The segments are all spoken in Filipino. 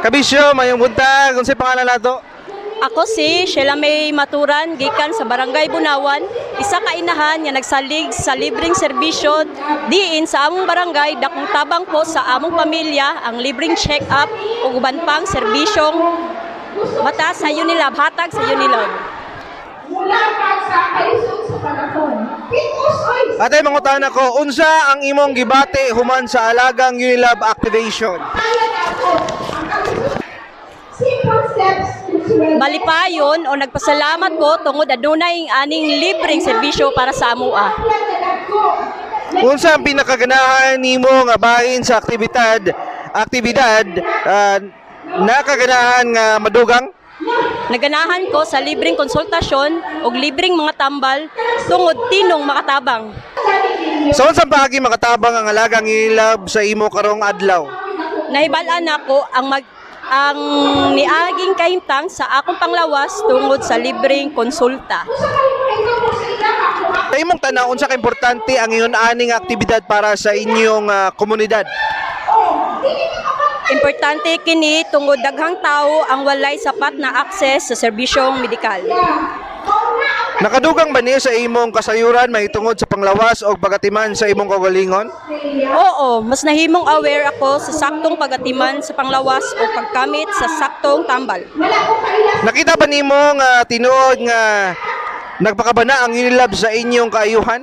Kabisyo, mayong buntag, kung pangalan nato? Ako si Sheila May Maturan, gikan sa Barangay Bunawan, isa ka inahan nga nagsalig sa libreng serbisyo diin sa among barangay dakong tabang po sa among pamilya ang libreng check-up ug uban pang serbisyong mata sa Unilab, hatag sa Unilab. mula pa sa kalisod sa oy! Ate, mangutan ako, unsa ang imong gibati human sa alagang Unilab activation? Simple Malipayon o nagpasalamat ko tungod adunay aning libreng serbisyo para sa amua. Unsa ang pinakaganahan nimo nga bahin sa aktibidad, aktibidad ah, nakaganahan nga madugang? Naganahan ko sa libreng konsultasyon ug libreng mga tambal tungod tinong makatabang. Sa unsang paagi makatabang ang alagang Unilab sa imo karong adlaw? Nahibalaan ako ang mag ang niaging kahintang sa akong panglawas tungod sa libreng konsulta. Sa imong tanaw, unsa ka importante ang iyon aning aktibidad para sa inyong ah, komunidad? Importante kini tungod daghang tao ang walay sapat na akses sa serbisyong medikal. Nakadugang ba niya sa imong kasayuran mahitungod sa panglawas o pagatiman sa imong kagalingon? Oo, mas nahimong aware ako sa saktong pagatiman sa panglawas o pagkamit sa saktong tambal. Nakita ba nimo nga tinuod nga nagpakabana ang Unilab sa inyong kaayuhan?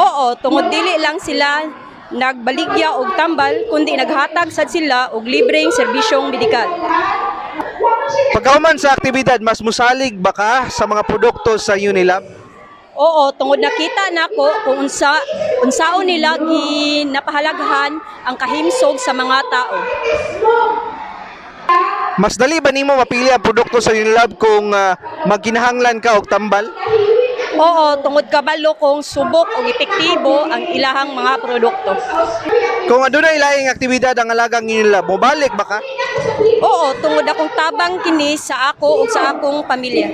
Oo, tungod dili lang sila nagbaligya og tambal kundi naghatag sad sila og libreng serbisyong medikal. Pagkauman sa aktibidad, mas musalig ba ka sa mga produkto sa Unilab? Oo, tungod nakita nako kung unsa unsaon nila ginapahalagahan ang kahimsog sa mga tao. Mas dali ba nimo mapili ang produkto sa Unilab kung ah, magkinahanglan ka og tambal? Oo, tungod kabalo kung subok o epektibo ang ilahang mga produkto. Kung adunay laing aktibidad ang alagang Unilab, mobalik ba ka? Oo, tungod akong tabang kini sa ako ug sa akong pamilya.